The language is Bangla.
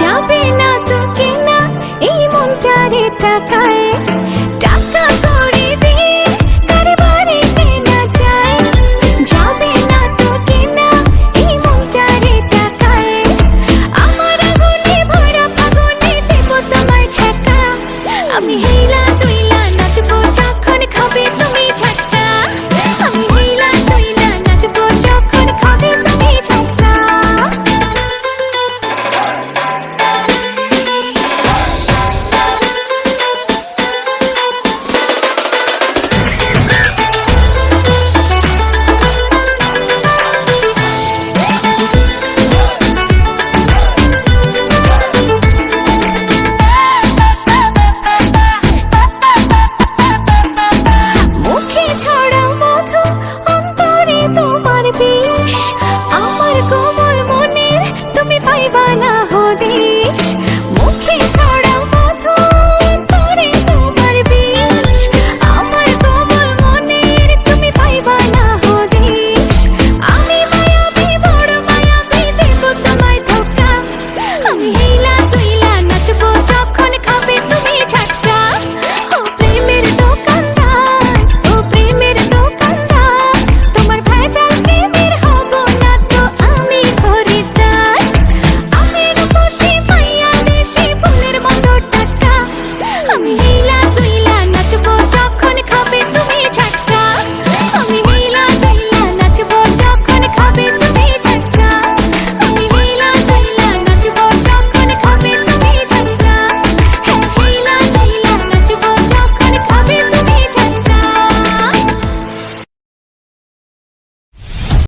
যাবে না তো কেনা, এই মনটারে তাকায় টাকা করে দে কারবারে কেনা যায়। যাবে না তো কেনা, এই মনটারে তাকায় আমার আগুনে ভরা পাগনে দেব তোমায় ছাকা। আমি hate